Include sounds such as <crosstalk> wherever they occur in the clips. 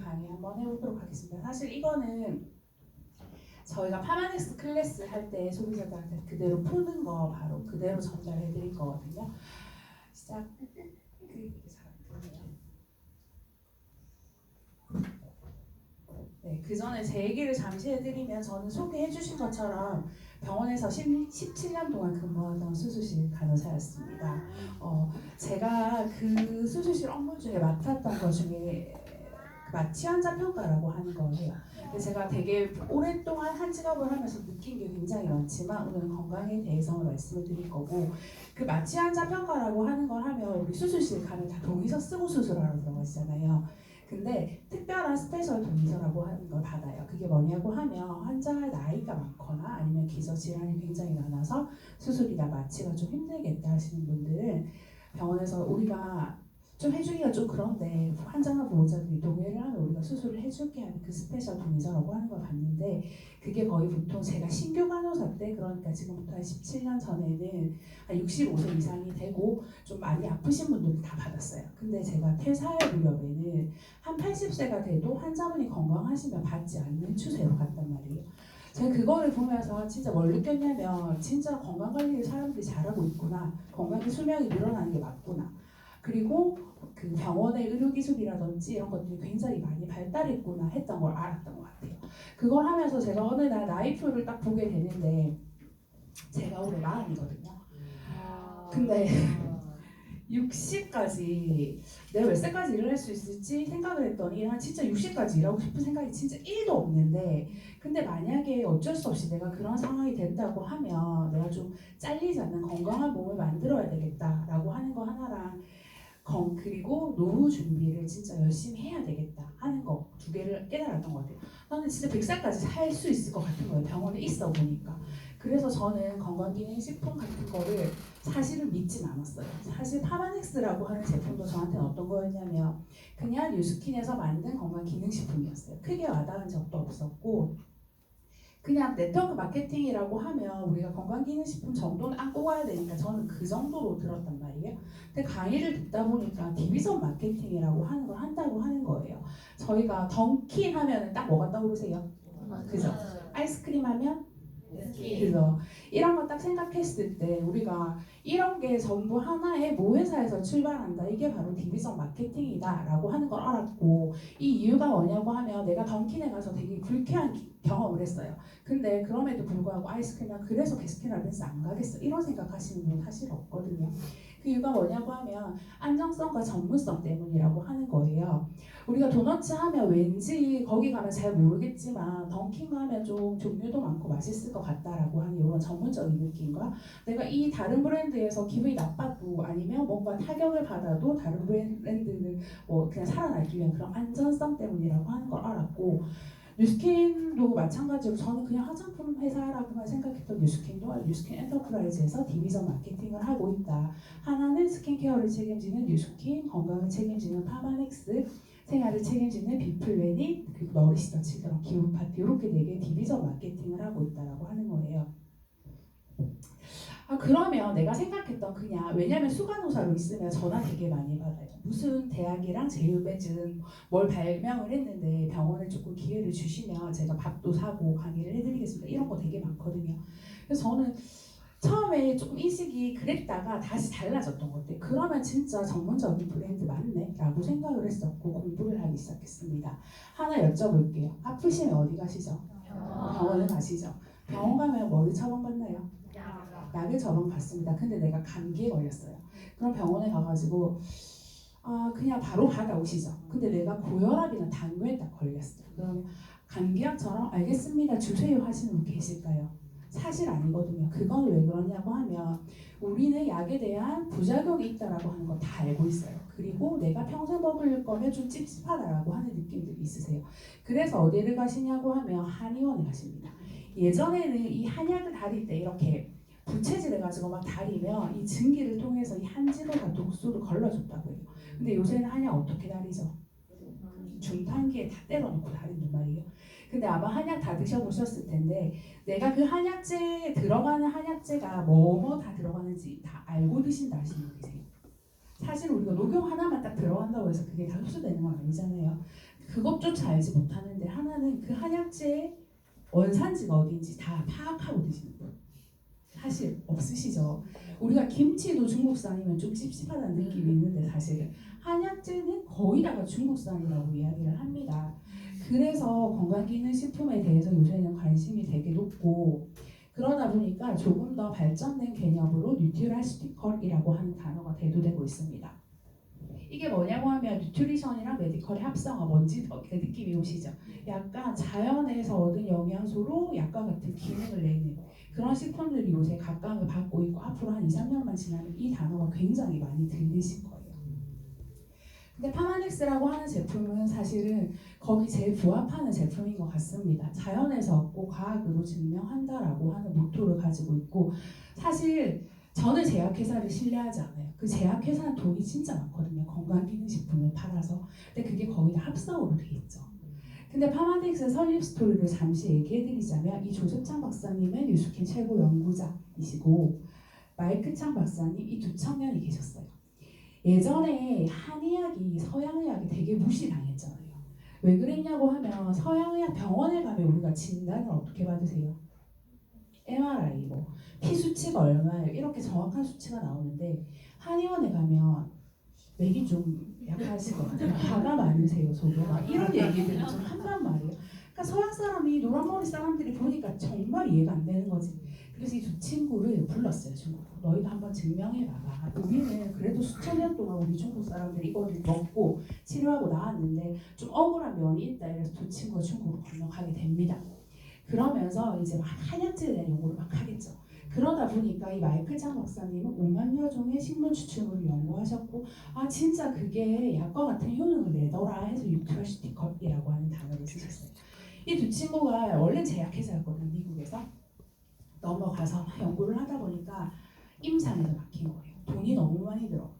강의 한번 해보도록 하겠습니다. 사실 이거는 저희가 파마넥스 클래스 할 때 소비자들한테 그대로 푸는 거 바로 그대로 전달해 드릴 거거든요. 시작. 네, 그 전에 제 얘기를 잠시 해드리면 저는 소개해 주신 것처럼 병원에서 10, 17년 동안 근무하던 수술실 간호사였습니다. 어, 제가 그 수술실 업무 중에 맡았던 것 중에 그 마취 환자 평가라고 하는 거예요. 제가 되게 오랫동안 한 직업을 하면서 느낀 게 굉장히 많지만 오늘은 건강에 대해서 말씀을 드릴 거고 그 마취 환자 평가라고 하는 걸 하면 우리 수술실 가면 다 동의서 쓰고 수술하러 들어가시잖아요. 근데 특별한 스페셜 동의서라고 하는 걸 받아요. 그게 뭐냐고 하면 환자의 나이가 많거나 아니면 기저 질환이 굉장히 많아서 수술이나 마취가 좀 힘들겠다 하시는 분들은 병원에서 우리가 좀 해주기가 좀 그런데 환자나 보호자들이 동의를 하면 우리가 수술을 해줄게 하는 그 스페셜 동의서라고 하는 걸 봤는데 그게 거의 보통 제가 신규 간호사 때 그러니까 지금부터 한 17년 전에는 한 65세 이상이 되고 좀 많이 아프신 분들은 다 받았어요. 근데 제가 퇴사할 무렵에는 한 80세가 돼도 환자분이 건강하시면 받지 않는 추세로 갔단 말이에요. 제가 그거를 보면서 진짜 뭘 느꼈냐면 진짜 건강 관리를 사람들이 잘하고 있구나. 건강의 수명이 늘어나는 게 맞구나. 그리고 그 병원의 의료기술이라든지 이런 것들이 굉장히 많이 발달했구나 했던 걸 알았던 것 같아요. 그걸 하면서 제가 어느 날 나이표를 딱 보게 되는데 제가 올해 마흔이거든요. 근데 <laughs> 60까지 내가 몇 살까지 일을 할 수 있을지 생각을 했더니 난 진짜 60까지 일하고 싶은 생각이 진짜 1도 없는데 근데 만약에 어쩔 수 없이 내가 그런 상황이 된다고 하면 내가 좀 잘리지 않는 건강한 몸을 만들어야 되겠다라고 하는 거 하나랑 건 그리고 노후 준비를 진짜 열심히 해야 되겠다 하는 거 두 개를 깨달았던 것 같아요. 나는 진짜 100살까지 살 수 있을 것 같은 거예요. 병원에 있어 보니까. 그래서 저는 건강기능식품 같은 거를 사실은 믿진 않았어요. 사실 파마넥스라고 하는 제품도 저한테는 어떤 거였냐면 그냥 뉴스킨에서 만든 건강기능식품이었어요. 크게 와닿은 적도 없었고 그냥 네트워크 마케팅이라고 하면 우리가 건강기능식품 정도는 안고 가야 되니까 저는 그 정도로 들었단 말이에요. 근데 강의를 듣다 보니까 디비전 마케팅이라고 하는 걸 한다고 하는 거예요. 저희가 던킨 하면은 딱 뭐가 떠오르세요? 그죠? 아이스크림 하면 그죠? 이런 거 딱 생각했을 때 우리가 이런 게 전부 하나의 모회사에서 출발한다. 이게 바로 디비전 마케팅이다라고 하는 걸 알았고 이 이유가 뭐냐고 하면 내가 던킨에 가서 되게 불쾌한 기- 경험을 했어요. 근데 그럼에도 불구하고 아이스크림은 그래서 베스킨라빈스 안 가겠어 이런 생각하시는 분 사실 없거든요. 그 이유가 뭐냐고 하면 안정성과 전문성 때문이라고 하는 거예요. 우리가 도너츠 하면 왠지 거기 가면 잘 모르겠지만 던킨 가면 좀 종류도 많고 맛있을 것 같다라고 하는 이런 전문적인 느낌과 내가 이 다른 브랜드에서 기분이 나빠도 아니면 뭔가 타격을 받아도 다른 브랜드는 뭐 그냥 살아남기 위한 그런 안전성 때문이라고 하는 걸 알았고 뉴스킨도 마찬가지로 저는 그냥 화장품 회사라고만 생각했던 뉴스킨도 뉴스킨 엔터프라이즈에서 디비전 마케팅을 하고 있다. 하나는 스킨케어를 책임지는 뉴스킨, 건강을 책임지는 파마넥스, 생활을 책임지는 비플래닛, 그리고 너리시더치 그런 기후 파티 이렇게 네 개 디비전 마케팅을 하고 있다라고 하는 거예요. 아 그러면 내가 생각했던 그냥 왜냐면 수간호사로 있으면 전화 되게 많이 받아요. 무슨 대학이랑 제휴 맺은 뭘 발명을 했는데 병원에 조금 기회를 주시면 제가 밥도 사고 강의를 해드리겠습니다. 이런 거 되게 많거든요. 그래서 저는 처음에 조금 인식이 그랬다가 다시 달라졌던 것 같아요. 그러면 진짜 전문적인 브랜드 맞네? 라고 생각을 했었고 공부를 하기 시작했습니다. 하나 여쭤볼게요. 아프시면 어디 가시죠? 병원을 가시죠. 병원 가면 뭐를 처방받나요? 약을 처방받습니다. 근데 내가 감기에 걸렸어요. 그럼 병원에 가가지고 아 그냥 바로 받아오시죠. 근데 내가 고혈압이나 당뇨에 딱 걸렸어요. 그러면 감기약처럼 알겠습니다 주세요 하시는 분 계실까요? 사실 아니거든요. 그건 왜 그러냐고 하면 우리는 약에 대한 부작용이 있다라고 하는 거 다 알고 있어요. 그리고 내가 평생 먹을 거면 좀 찝찝하다라고 하는 느낌들이 있으세요. 그래서 어디를 가시냐고 하면 한의원에 가십니다. 예전에는 이 한약을 다릴 때 이렇게 부채질 해 가지고 막 다리면 이 증기를 통해서 이 한지로가 독소를 걸러줬다고 해요. 근데 요새는 한약 어떻게 다리죠? 중탄기에 다 때려놓고 다닌단 말이에요. 근데 아마 한약 다 드셔보셨을 텐데 내가 그 한약재에 들어가는 한약재가 뭐뭐 다 들어가는지 다 알고 드신다 하시는 분 계세요. 사실 우리가 녹용 하나만 딱 들어간다고 해서 그게 다 흡수되는 건 아니잖아요. 그것조차 알지 못하는데 하나는 그 한약재의 원산지가 어딘지 다 파악하고 드시는 분 사실 없으시죠. 우리가 김치도 중국산이면 좀 찝찝하다는 느낌이 있는데 사실 한약재는 거의 다가 중국산이라고 이야기를 합니다. 그래서 건강기능식품에 대해서 요새는 관심이 되게 높고 그러다 보니까 조금 더 발전된 개념으로 뉴트라스티컬이라고 하는 단어가 대두되고 있습니다. 이게 뭐냐고 하면 뉴트리션이랑 메디컬의 합성어 뭔지 더그 느낌이 오시죠? 약간 자연에서 얻은 영양소로 약과 같은 기능을 내는 그런 식품들이 요새 각광을 받고 있고 앞으로 한 2, 3년만 지나면 이 단어가 굉장히 많이 들리실 거예요. 근데 파마넥스라고 하는 제품은 사실은 거기 제일 부합하는 제품인 것 같습니다. 자연에서 얻고 과학으로 증명한다라고 하는 모토를 가지고 있고 사실 저는 제약회사를 신뢰하지 않아요. 그 제약회사는 돈이 진짜 많거든요. 건강 기능식품을 팔아서. 근데 그게 거의 다 합성으로 돼 있죠. 근데 파마덱스 설립 스토리를 잠시 얘기해드리자면 이 조셉창 박사님은 유스킨 최고 연구자이시고 마이크 창 박사님 이 두 청년이 계셨어요. 예전에 한의학이 서양의학이 되게 무시당했잖아요. 왜 그랬냐고 하면 서양의학 병원에 가면 우리가 진단을 어떻게 받으세요? MRI 뭐 피 수치가 얼마예요? 이렇게 정확한 수치가 나오는데 한의원에 가면 맥이 좀 약하시거든요. 화가 많으세요, 저도 막 이런 얘기들을 좀 한단 말이에요. 그러니까 서양 사람이 노란 머리 사람들이 보니까 정말 이해가 안 되는 거지. 그래서 이 두 친구를 불렀어요, 중국으로. 너희가 한번 증명해봐봐. 우리는 그래도 수천 년 동안 우리 중국 사람들이 이거를 먹고 치료하고 나왔는데 좀 억울한 면이 있다. 이래서 두 친구가 중국으로 건너가게 됩니다. 그러면서 이제 막 한약재에 대한 연구를 막 하겠죠. 그러다 보니까 이 마이클 장 박사님은 5만 여 종의 식물 추출물을 연구하셨고 아 진짜 그게 약과 같은 효능을 내더라 해서 유트라시티컵이라고 하는 단어를 쓰셨어요. 이 두 친구가 원래 제약회사였거든요 미국에서 넘어가서 막 연구를 하다 보니까 임상에서 막힌 거예요. 돈이 너무 많이 들어.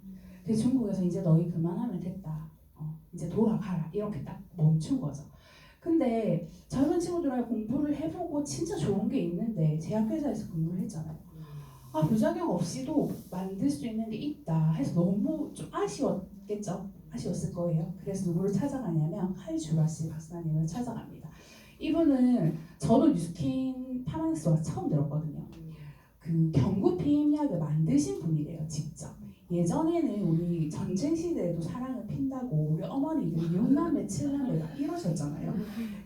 그래서 중국에서 이제 너희 그만하면 됐다. 어, 이제 돌아가라 이렇게 딱 멈춘 거죠. 근데 젊은 친구들하고 공부를 해보고 진짜 좋은 게 있는데 제약회사에서 근무를 했잖아요. 아 부작용 없이도 만들 수 있는 게 있다 해서 너무 좀 아쉬웠겠죠. 아쉬웠을 거예요. 그래서 누구를 찾아가냐면 칼 주라시 박사님을 찾아갑니다. 이분은 저도 뉴스킨 파마닉스와 처음 들었거든요. 그 경구 피임약을 만드신 분이래요, 직접. 예전에는 우리 전쟁 시대에도 사랑을 핀다고 우리 어머니들이 6남매, 7남매 막 이러셨잖아요.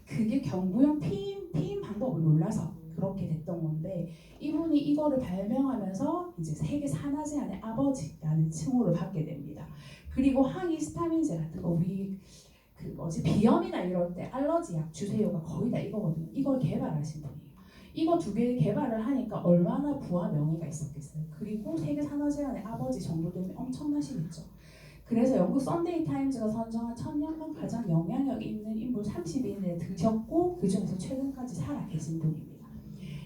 그게 경구용 피임, 피임 방법을 몰라서 그렇게 됐던 건데 이분이 이거를 발명하면서 이제 세계 산화제안의 아버지라는 칭호를 받게 됩니다. 그리고 항히스타민제 같은 거 우리 그 뭐지 비염이나 이럴 때 알러지 약 주세요가 거의 다 이거거든요. 이걸 개발하신 분이에요. 이거 두 개 개발을 하니까 얼마나 부와 명예가 있었겠어요. 그리고 세계 산화제안의 아버지 정도 되면 엄청나시겠죠. 그래서 영국 썬데이 타임즈가 선정한 천년간 가장 영향력 있는 인물 30인에 드셨고 그 중에서 최근까지 살아 계신 분입니다.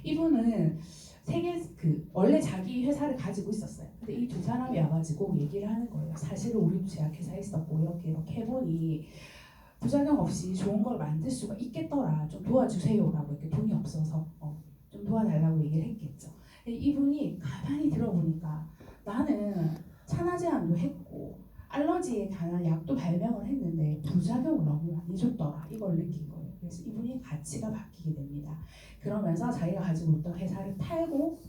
이분은 세계 그 원래 자기 회사를 가지고 있었어요. 근데 이 두 사람이 와가지고 얘기를 하는 거예요. 사실은 우리도 제약회사에 있었고 이렇게 이렇게 해보니 부작용 없이 좋은 걸 만들 수가 있겠더라. 좀 도와주세요라고 이렇게 돈이 없어서 어, 좀 도와달라고 얘기를 했겠죠. 이분이 가만히 들어보니까 나는 산화 제한도 했고 알러지에 관한 약도 발명을 했는데 부작용을 너무 많이 줬더라. 이걸 느낀 거예요. 그래서 이분이 가치가 바뀌게 됩니다. 그러면서 자기가 가지고 있던 회사를 팔고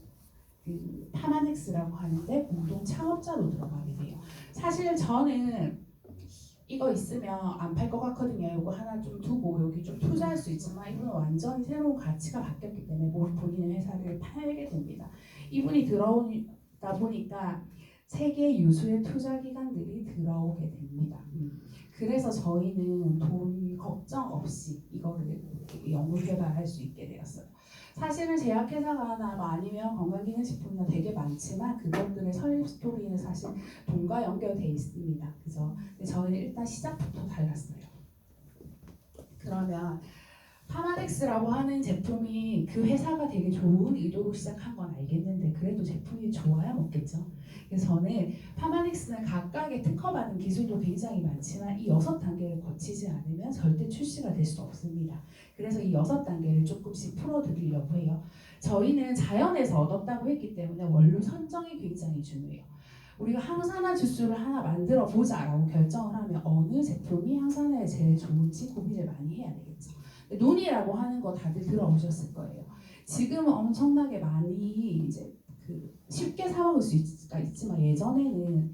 그 파마넥스라고 하는데 공동 창업자로 들어가게 돼요. 사실 저는 이거 있으면 안 팔 것 같거든요. 이거 하나 좀 두고 여기 좀 투자할 수 있지만 이분은 완전히 새로운 가치가 바뀌었기 때문에 뭐 본인의 회사를 팔게 됩니다. 이분이 들어오다 보니까 세계 유수의 투자 기관들이 들어오게 됩니다. 음. 그래서 저희는 돈 걱정 없이 이거를 연구 개발할 수 있게 되었어요. 사실은 제약회사가 하나 뭐 아니면 건강기능식품이나 되게 많지만 그것들의 설립 스토리는 사실 돈과 연결돼 있습니다. 그죠? 근데 저희는 일단 시작부터 달랐어요. 그러면 파마덱스라고 하는 제품이 그 회사가 되게 좋은 의도로 시작한 건 알겠는데 그래도 제품이 좋아야 먹겠죠. 그래서 저는 파마덱스는 각각의 특허받은 기술도 굉장히 많지만 이 여섯 단계를 거치지 않으면 절대 출시가 될 수 없습니다. 그래서 이 여섯 단계를 조금씩 풀어드리려고 해요. 저희는 자연에서 얻었다고 했기 때문에 원료 선정이 굉장히 중요해요. 우리가 항산화 주스를 하나 만들어 보자라고 결정을 하면 어느 제품이 항산화에 제일 좋은지 고민을 많이 해야 되겠죠. 논이라고 하는 거 다들 들어보셨을 거예요. 지금은 엄청나게 많이 이제 그 쉽게 사먹을 수가 있지만 예전에는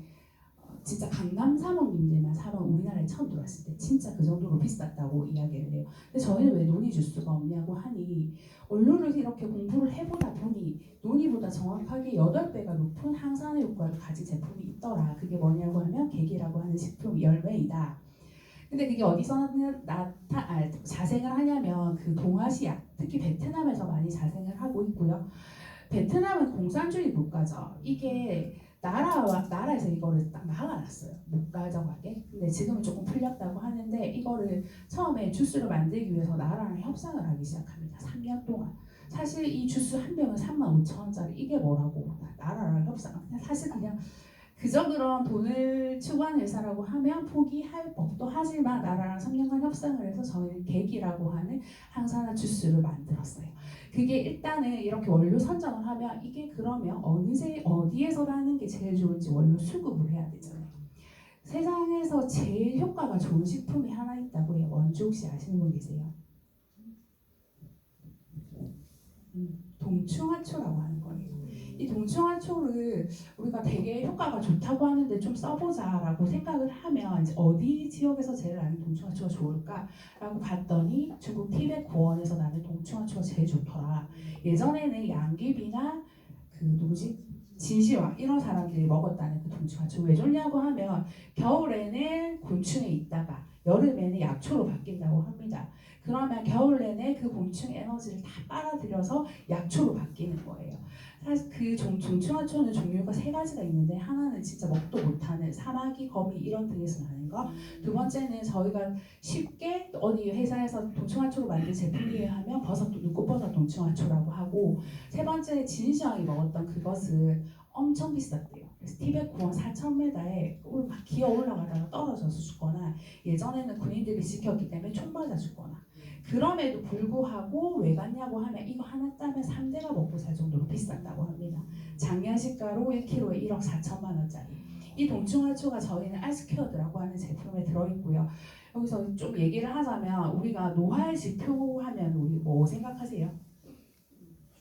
어, 진짜 강남 사모님들만 사면 우리나라에 처음 들어왔을 때 진짜 그 정도로 비쌌다고 이야기를 해요. 근데 저희는 왜 논이 주스가 없냐고 하니 원료를 이렇게 공부를 해보다 보니 논이보다 정확하게 8배가 높은 항산화 효과를 가진 제품이 있더라. 그게 뭐냐고 하면 계기라고 하는 식품 열매이다. 근데 그게 어디서 나타 아, 자생을 하냐면 그 동아시아 특히 베트남에서 많이 자생을 하고 있고요. 베트남은 공산주의 국가죠. 이게 나라와 나라에서 이거를 딱 막아놨어요. 못 가져가게. 근데 지금은 조금 풀렸다고 하는데 이거를 처음에 주스를 만들기 위해서 나라랑 협상을 하기 시작합니다. 3년 동안. 사실 이 주스 한 병은 3만 5천 원짜리 이게 뭐라고 나라랑 협상. 사실 그냥 그저 그런 돈을 추구하는 회사라고 하면 포기할 법도 하지만 나라랑 3년간 협상을 해서 저희는 계기라고 하는 항산화 주스를 만들었어요. 그게 일단은 이렇게 원료 선정을 하면 이게 그러면 어느 제 어디에서 나는 게 제일 좋은지 원료 수급을 해야 되잖아요. 세상에서 제일 효과가 좋은 식품이 하나 있다고 해요. 원주 혹시 아시는 분 계세요? 음, 동충하초라고 하는 거예요. 이 동충하 초를 우리가 되게 효과가 좋다고 하는데 좀 써보자라고 생각을 하면 이제 어디 지역에서 제일 나는 동충하 초가 좋을까라고 봤더니 중국 티벳 고원에서 나는 동충하 초가 제일 좋더라. 예전에는 양귀비나 그 누구지 진시황 이런 사람들이 먹었다는 그 동충하초 왜 좋냐고 하면 겨울에는 곤충에 있다가 여름에는 약초로 바뀐다고 합니다. 그러면 겨울 내내 그 곤충 에너지를 다 빨아들여서 약초로 바뀌는 거예요. 사실 그 종, 종충하초는 종류가 세 가지가 있는데 하나는 진짜 먹도 못하는 사마귀, 거미 이런 등에서 나는 거. 두 번째는 저희가 쉽게 어디 회사에서 동충하초로 만든 제품이에요 하면 버섯, 눈꽃버섯 동충하초라고 하고 세 번째 진시황이 먹었던 그것은 엄청 비쌌대요. 그래서 티벳 고원 4,000m에 기어 올라가다가 떨어져서 죽거나 예전에는 군인들이 지켰기 때문에 총 맞아 죽거나 그럼에도 불구하고 왜 갔냐고 하면 이거 하나 따면 3대가 먹고 살 정도로 비쌌다고 합니다. 작년 시가로 1kg에 1억 4천만 원짜리. 이 동충하초가 저희는 아스큐어드라고 하는 제품에 들어있고요. 여기서 좀 얘기를 하자면 우리가 노화의 지표 하면 우리 뭐 생각하세요?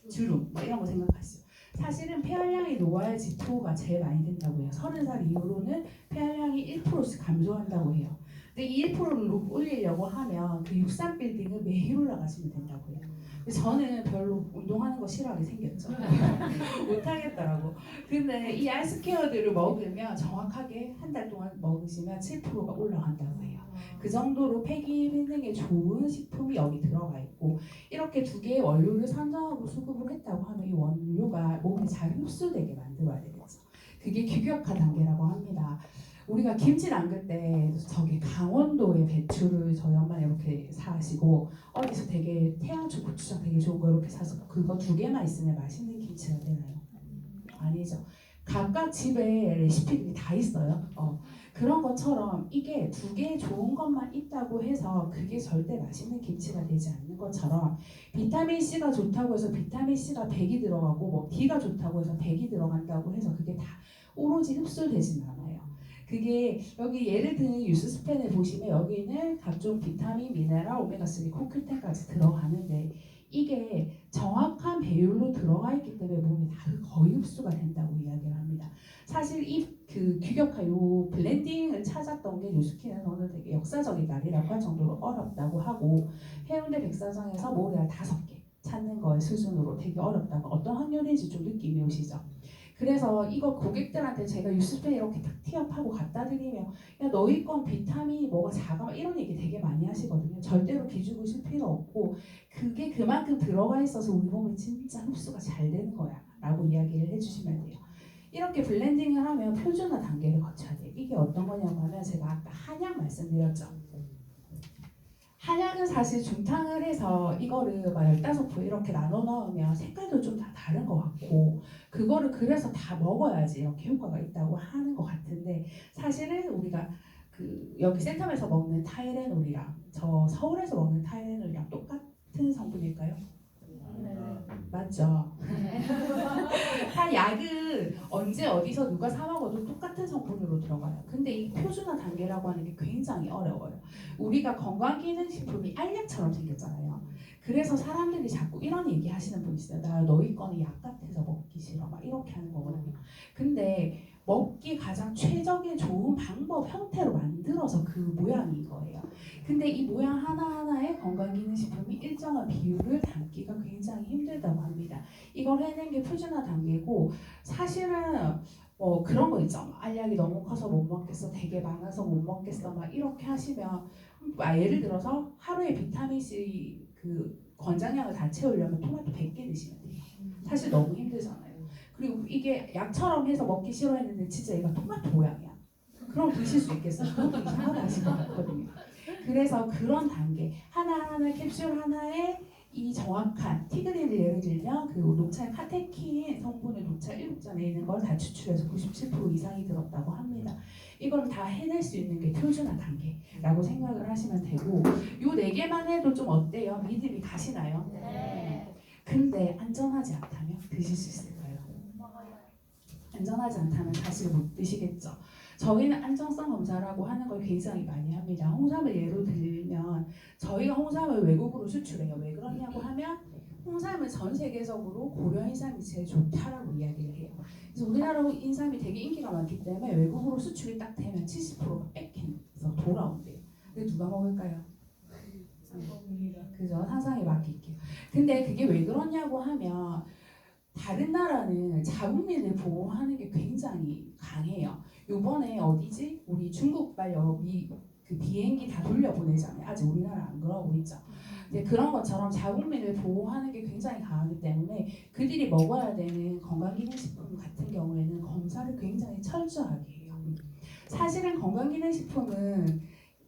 주름 뭐 이런 거 생각하시죠. 사실은 폐활량이 노화의 지표가 제일 많이 된다고 해요. 30살 이후로는 폐활량이 1%씩 감소한다고 해요. 근데 이 1%를 올리려고 하면 그 63 빌딩을 매일 올라가시면 된다고 해요. 근데 저는 별로 운동하는 거 싫어하게 생겼죠. <laughs> 못하겠더라고. 근데 이 아이스케어들을 먹으면 정확하게 한 달 동안 먹으시면 7%가 올라간다고 해요. 그 정도로 폐기 기능에 좋은 식품이 여기 들어가 있고 이렇게 두 개의 원료를 선정하고 수급을 했다고 하면 이 원료가 몸에 잘 흡수되게 만들어야 되겠죠. 그게 규격화 단계라고 합니다. 우리가 김치 담글 때 저기 강원도의 배추를 저희 엄마 이렇게 사시고 어디서 되게 태양초 고추장 되게 좋은 거 이렇게 사서 그거 두 개만 있으면 맛있는 김치가 되나요? 아니죠. 각각 집에 레시피들이 다 있어요. 어, 그런 것처럼 이게 두개 좋은 것만 있다고 해서 그게 절대 맛있는 김치가 되지 않는 것처럼 비타민 C가 좋다고 해서 비타민 C가 100이 들어가고 뭐 D가 좋다고 해서 100이 들어간다고 해서 그게 다 오로지 흡수되진 않아요. 그게 여기 예를 들면 유스스펜을 보시면 여기는 각종 비타민, 미네랄, 오메가3, 코큐텐까지 들어가는데 이게 정확한 배율로 들어가 있기 때문에 몸에 다 거의 흡수가 된다고 이야기를 합니다. 사실 이 그 규격화 요 블렌딩을 찾았던 게 뉴스키는 어느 되게 역사적인 날이라고 할 정도로 어렵다고 하고 해운대 백사장에서 모래알 다섯 개 찾는 거의 수준으로 되게 어렵다고 어떤 확률인지 좀 느낌이 오시죠? 그래서 이거 고객들한테 제가 유스페 이렇게 딱 티업하고 갖다 드리면 야 너희 건 비타민이 뭐가 작아 이런 얘기 되게 많이 하시거든요. 절대로 기죽으실 필요 없고 그게 그만큼 들어가 있어서 우리 몸에 진짜 흡수가 잘 되는 거야 라고 이야기를 해주시면 돼요. 이렇게 블렌딩을 하면 표준화 단계를 거쳐야 돼요. 이게 어떤 거냐고 하면 제가 아까 한약 말씀드렸죠. 한약은 사실 중탕을 해서 이거를 막 15포 이렇게 나눠 넣으면 색깔도 좀 다 다른 것 같고 그거를 그래서 다 먹어야지 이렇게 효과가 있다고 하는 것 같은데 사실은 우리가 그 여기 센텀에서 먹는 타이레놀이랑 저 서울에서 먹는 타이레놀이랑 똑같은 성분일까요? 맞죠. 한 약은 언제 어디서 누가 사 먹어도 똑같은 성분으로 들어가요. 근데 이 표준화 단계라고 하는 게 굉장히 어려워요. 우리가 건강기능식품이 알약처럼 생겼잖아요. 그래서 사람들이 자꾸 이런 얘기 하시는 분 있어요. 나 너희 거는 약 같아서 먹기 싫어. 막 이렇게 하는 거거든요. 근데 먹기 가장 최적의 좋은 방법 형태로 만들어서 그 모양인 거예요. 근데 이 모양 하나하나에 건강기능식품이 일정한 비율을 담기가 굉장히 힘들다고 합니다. 이걸 해낸 게 표준화 단계고 사실은 뭐 그런 거 있죠. 알약이 너무 커서 못 먹겠어, 되게 많아서 못 먹겠어, 막 이렇게 하시면 아, 예를 들어서 하루에 비타민 C 그 권장량을 다 채우려면 토마토 100개 드시면 돼요. 사실 너무 힘들잖아요. 그리고 이게 약처럼 해서 먹기 싫어했는데 진짜 얘가 토마토 모양이야. 그럼 드실 수 있겠어요? 그것도 것 같거든요. 그래서 그런 단계 하나하나 캡슐 하나에 이 정확한 티그린을 예를 들면 그 녹차의 카테킨 성분을 녹차 7잔에 있는 걸 다 추출해서 97% 이상이 들었다고 합니다. 이걸 다 해낼 수 있는 게 표준화 단계라고 생각을 하시면 되고 요 네 개만 해도 좀 어때요? 믿음이 가시나요? 네. 근데 안전하지 않다면 드실 수 있을까요? 안전하지 않다면 사실 못 드시겠죠. 저희는 안정성 검사라고 하는 걸 굉장히 많이 합니다. 홍삼을 예로 들면 저희가 홍삼을 외국으로 수출해요. 왜 그러냐고 하면 홍삼은 전 세계적으로 고려 인삼이 제일 좋다라고 이야기를 해요. 그래서 우리나라 인삼이 되게 인기가 많기 때문에 외국으로 수출이 딱 되면 70%가 뺏기면서 돌아온대요. 근데 누가 먹을까요? <laughs> 그죠? 상상에 맡길게요. 근데 그게 왜 그러냐고 하면 다른 나라는 자국민을 보호하는 게 굉장히 강해요. 요번에 어디지? 우리 중국발 여기 그 비행기 다 돌려보내잖아요. 아직 우리나라 안 그러고 있죠. 근데 그런 것처럼 자국민을 보호하는 게 굉장히 강하기 때문에 그들이 먹어야 되는 건강기능식품 같은 경우에는 검사를 굉장히 철저하게 해요. 사실은 건강기능식품은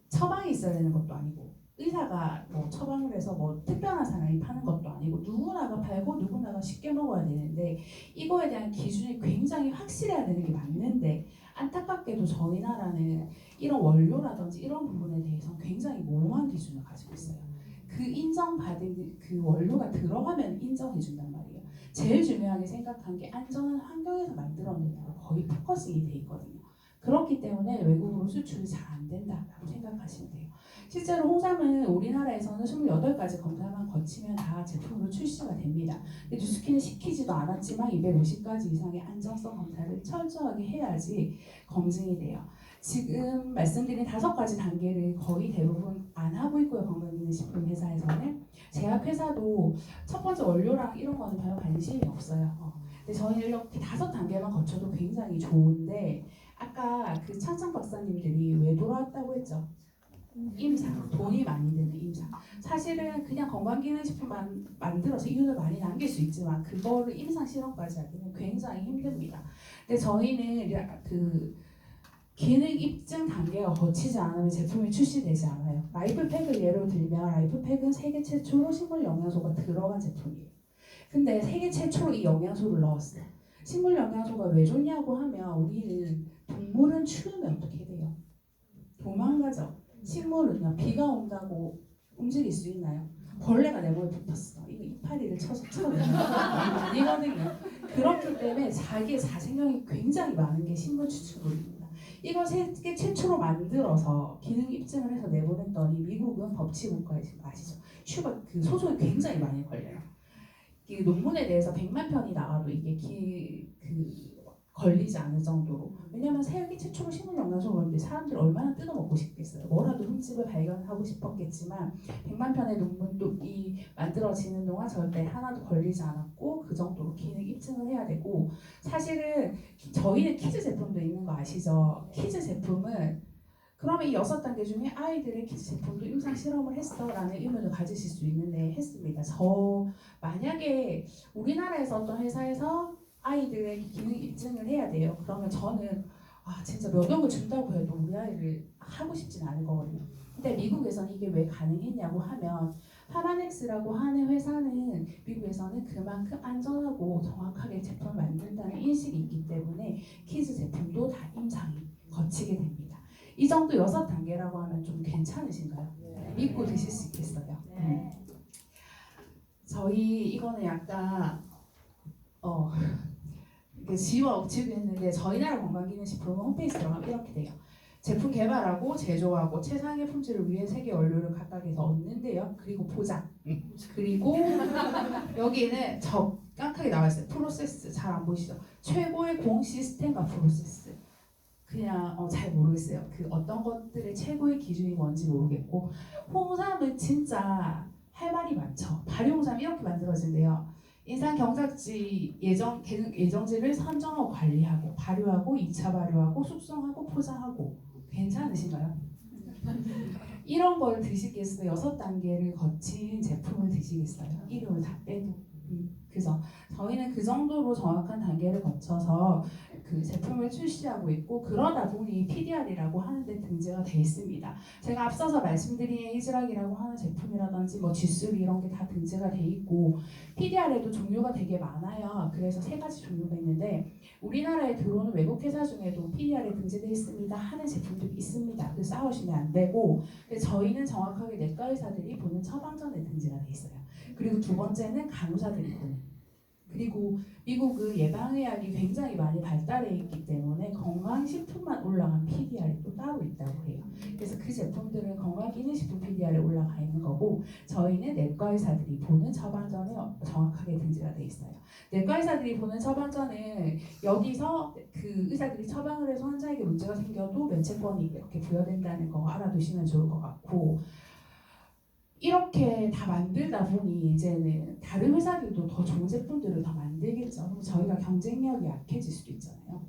처방이 있어야 되는 것도 아니고 의사가 뭐 처방을 해서 뭐 특별한 사람이 파는 것도 아니고 누구나가 팔고 누구나가 쉽게 먹어야 되는데 이거에 대한 기준이 굉장히 확실해야 되는 게 맞는데 안타깝게도 저희 나라는 이런 원료라든지 이런 부분에 대해서 굉장히 모호한 기준을 가지고 있어요. 그 인정받은 그 원료가 들어가면 인정해 준단 말이에요. 제일 중요하게 생각한 게 안전한 환경에서 만들었느냐가 거의 포커싱이 돼 있거든요. 그렇기 때문에 외국으로 수출이 잘 안 된다라고 생각하시면 돼요. 실제로 홍삼은 우리나라에서는 28가지 검사만 거치면 다 제품으로 출시가 됩니다. 뉴스키는 시키지도 않았지만 250가지 이상의 안정성 검사를 철저하게 해야지 검증이 돼요. 지금 말씀드린 다섯 가지 단계를 거의 대부분 안 하고 있고요. 건강기능 식품 회사에서는 제약 회사도 첫 번째 원료랑 이런 거는 별로 관심이 없어요. 어. 근데 저희는 이렇게 다섯 단계만 거쳐도 굉장히 좋은데 아까 그 찬찬 박사님들이 왜 돌아왔다고 했죠? 임상 돈이 많이 드는 임상 사실은 그냥 건강기능식품 만, 만들어서 이윤을 많이 남길 수 있지만 그거를 임상 실험까지 하기는 굉장히 힘듭니다. 근데 저희는 그 기능 입증 단계가 거치지 않으면 제품이 출시되지 않아요. 라이프팩을 예로 들면 라이프팩은 세계 최초로 식물 영양소가 들어간 제품이에요. 근데 세계 최초로 이 영양소를 넣었어요. 식물 영양소가 왜 좋냐고 하면 우리는 동물은 추우면 어떻게 돼요? 도망가죠 식물은요 비가 온다고 움직일 수 있나요? 벌레가 내 몸에 붙었어. 이거 이파리를 쳐서 쳐내는 아니거든요. 그렇기 때문에 자기의 자생력이 굉장히 많은 게 식물 추출물입니다. 이걸 세계 최초로 만들어서 기능 입증을 해서 내보냈더니 미국은 법치국가에 지금 아시죠? 슈가 그 소송이 굉장히 많이 걸려요. 이 논문에 대해서 100만 편이 나와도 이게 기, 그 걸리지 않을 정도로. 왜냐면 세계 최초로 식물 영양소 먹는데 사람들이 얼마나 뜯어먹고 싶겠어요. 뭐라도 흠집을 발견하고 싶었겠지만 100만 편의 논문도 이 만들어지는 동안 절대 하나도 걸리지 않았고 그 정도로 기능 입증을 해야 되고 사실은 저희는 키즈 제품도 있는 거 아시죠? 키즈 제품은 그러면 이 여섯 단계 중에 아이들의 키즈 제품도 임상 실험을 했어라는 의문을 가지실 수 있는데 했습니다. 저 만약에 우리나라에서 어떤 회사에서 아이들의 기능 입증을 해야 돼요. 그러면 저는 아 진짜 몇 억을 준다고 해도 우리 아이를 하고 싶진 않을 거거든요. 근데 미국에서는 이게 왜 가능했냐고 하면 파라넥스라고 하는 회사는 미국에서는 그만큼 안전하고 정확하게 제품을 만든다는 인식이 있기 때문에 키즈 제품도 다 임상이 거치게 됩니다. 이 정도 여섯 단계라고 하면 좀 괜찮으신가요? 믿고 드실 수 있겠어요. 음. 저희 이거는 약간 어 그 지와 억지로 했는데 저희 나라 건강기능식품 홈페이지 들어가면 이렇게 돼요. 제품 개발하고 제조하고 최상의 품질을 위해 세계 원료를 각각에서 얻는데요. 그리고 포장. 그리고 여기는 저 깜깜하게 나와 있어요. 프로세스 잘 안 보이시죠? 최고의 공 시스템과 프로세스. 그냥 어, 잘 모르겠어요. 그 어떤 것들의 최고의 기준이 뭔지 모르겠고 홍삼은 진짜 할 말이 많죠. 발효 홍삼 이렇게 만들어진대요. 인산 경작지 예정 개- 예정지를 선정하고 관리하고 발효하고 2차 발효하고 숙성하고 포장하고 괜찮으신가요? 이런 걸 드시겠어요? 여섯 단계를 거친 제품을 드시겠어요? 이름을 다 빼도. 음, 그래서 저희는 그 정도로 정확한 단계를 거쳐서 그 제품을 출시하고 있고 그러다 보니 PDR이라고 하는데 등재가 돼 있습니다. 제가 앞서서 말씀드린 에이즈락이라고 하는 제품이라든지 뭐 G3 이런 게 다 등재가 돼 있고 PDR에도 종류가 되게 많아요. 그래서 세 가지 종류가 있는데 우리나라에 들어오는 외국 회사 중에도 PDR에 등재돼 있습니다 하는 제품들이 있습니다. 그 싸우시면 안 되고 저희는 정확하게 내과 의사들이 보는 처방전에 등재가 돼 있어요. 그리고 두 번째는 간호사들이 보는 그리고 미국은 예방의학이 굉장히 많이 발달해 있기 때문에 건강식품만 올라간 PDR이 또 따로 있다고 해요. 그래서 그 제품들은 건강기능식품 PDR에 올라가 있는 거고 저희는 내과 의사들이 보는 처방전에 정확하게 등재가 돼 있어요. 내과 의사들이 보는 처방전은 여기서 그 의사들이 처방을 해서 환자에게 문제가 생겨도 면책권이 이렇게 부여된다는 거 알아두시면 좋을 것 같고 이렇게 다 만들다 보니 이제는 다른 회사들도 더 좋은 제품들을 더 만들겠죠. 저희가 경쟁력이 약해질 수도 있잖아요.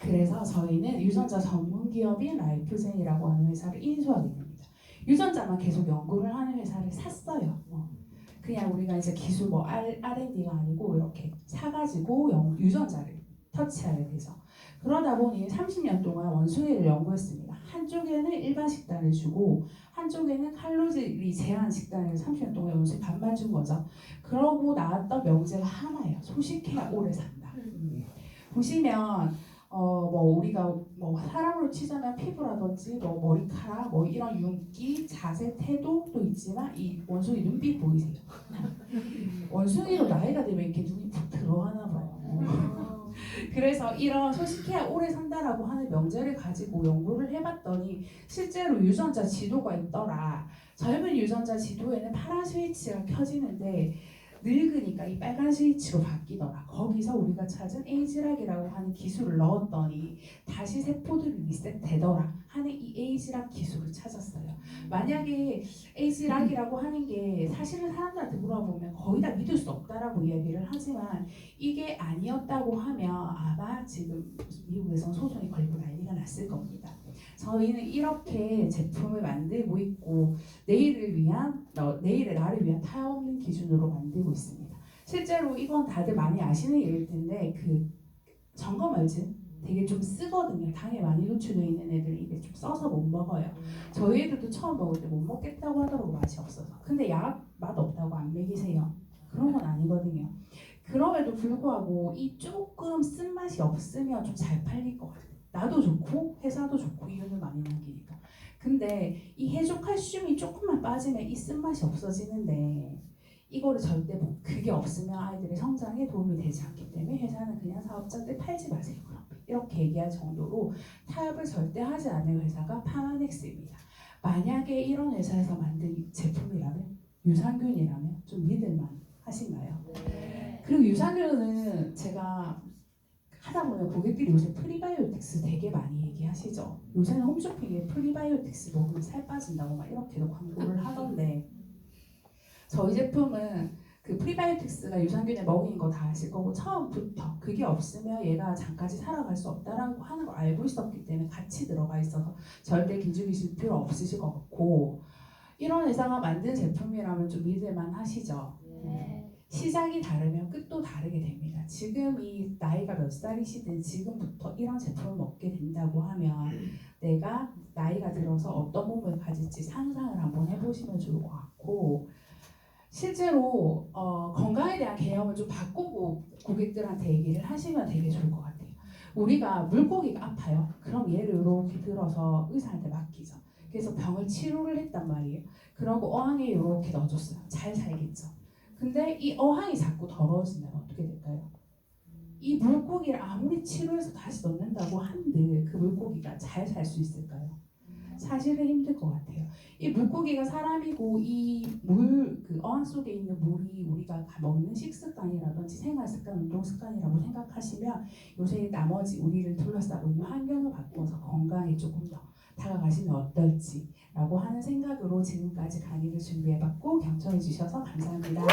그래서 저희는 유전자 전문 기업인 라이프젠이라고 하는 회사를 인수하게 됩니다. 유전자만 계속 연구를 하는 회사를 샀어요. 어. 그냥 우리가 이제 기술 뭐 R&D가 아니고 이렇게 사가지고 연- 유전자를 터치하게 되죠. 그러다 보니 30년 동안 원숭이를 연구했습니다. 한쪽에는 일반 식단을 주고 한쪽에는 칼로리 제한 식단을 30년 동안 원숭이 반만 준 거죠. 그러고 나왔던 명제가 하나예요. 소식해야 오래 산다. 음. 보시면 어 뭐 우리가 뭐 사람으로 치자면 피부라든지 뭐 머리카락 뭐 이런 윤기, 자세, 태도도 있지만 이 원숭이 눈빛 보이세요? <laughs> 원숭이로 나이가 되면 이렇게 눈이 푹 들어가나 봐요. 그래서 이런 소식해야 오래 산다라고 하는 명제를 가지고 연구를 해봤더니 실제로 유전자 지도가 있더라. 젊은 유전자 지도에는 파란 스위치가 켜지는데 늙으니까 이 빨간 스위치로 바뀌더라. 거기서 우리가 찾은 에이지락이라고 하는 기술을 넣었더니 다시 세포들이 리셋되더라 하는 이 에이지락 기술을 찾았어요. 만약에 에이지락이라고 하는 게 사실은 사람들한테 물어보면 거의 다 믿을 수 없다라고 이야기를 하지만 이게 아니었다고 하면 아마 지금 미국에서 소송이 걸리고 난리가 났을 겁니다. 저희는 이렇게 제품을 만들고 있고 내일을 위한 어, 내일의 나를 위한 타없는 기준으로 만들고 있습니다. 실제로 이건 다들 많이 아시는 일일 텐데 그 점검알즈 되게 좀 쓰거든요. 당에 많이 노출되어 있는 애들 이게 좀 써서 못 먹어요. 저희 애들도 처음 먹을 때 못 먹겠다고 하더라고 맛이 없어서. 근데 약 맛 없다고 안 먹이세요. 그런 건 아니거든요. 그럼에도 불구하고 이 조금 쓴맛이 없으면 좀 잘 팔릴 것 같아요. 나도 좋고 회사도 좋고 이윤을 많이 남기니까. 근데 이 해조 칼슘이 조금만 빠지면 이 쓴맛이 없어지는데 이거를 절대 못 그게 없으면 아이들의 성장에 도움이 되지 않기 때문에 회사는 그냥 사업자들 팔지 마세요. 그럼 이렇게 얘기할 정도로 타협을 절대 하지 않는 회사가 파마넥스입니다. 만약에 이런 회사에서 만든 제품이라면 유산균이라면 좀 믿을만 하신가요? 그리고 유산균은 제가 하다 보면 고객들이 요새 프리바이오틱스 되게 많이 얘기하시죠. 요새는 홈쇼핑에 프리바이오틱스 먹으면 살 빠진다고 막 이렇게도 광고를 하던데 저희 제품은 그 프리바이오틱스가 유산균에 먹인 거 다 아실 거고 처음부터 그게 없으면 얘가 잠까지 살아갈 수 없다라고 하는 걸 알고 있었기 때문에 같이 들어가 있어서 절대 기죽이실 필요 없으실 것 같고 이런 회사가 만든 제품이라면 좀 믿을만 하시죠. 시작이 다르면 끝도 다르게 됩니다. 지금 이 나이가 몇 살이시든 지금부터 이런 제품을 먹게 된다고 하면 내가 나이가 들어서 어떤 몸을 가질지 상상을 한번 해보시면 좋을 것 같고 실제로 어, 건강에 대한 개념을 좀 바꾸고 고객들한테 얘기를 하시면 되게 좋을 것 같아요. 우리가 물고기가 아파요. 그럼 얘를 이렇게 들어서 의사한테 맡기죠. 그래서 병을 치료를 했단 말이에요. 그러고 어항에 이렇게 넣어줬어요. 잘 살겠죠. 근데 이 어항이 자꾸 더러워지면 어떻게 될까요? 이 물고기를 아무리 치료해서 다시 넣는다고 한들 그 물고기가 잘 살 수 있을까요? 사실은 힘들 것 같아요. 이 물고기가 사람이고 이 물 그 어항 속에 있는 물이 우리가 먹는 식습관이라든지 생활 습관, 운동 습관이라고 생각하시면 요새 나머지 우리를 둘러싸고 있는 환경을 바꾸어서 건강에 조금 더 다가가시면 어떨지 라고 하는 생각으로 지금까지 강의를 준비해봤고 경청해 주셔서 감사합니다.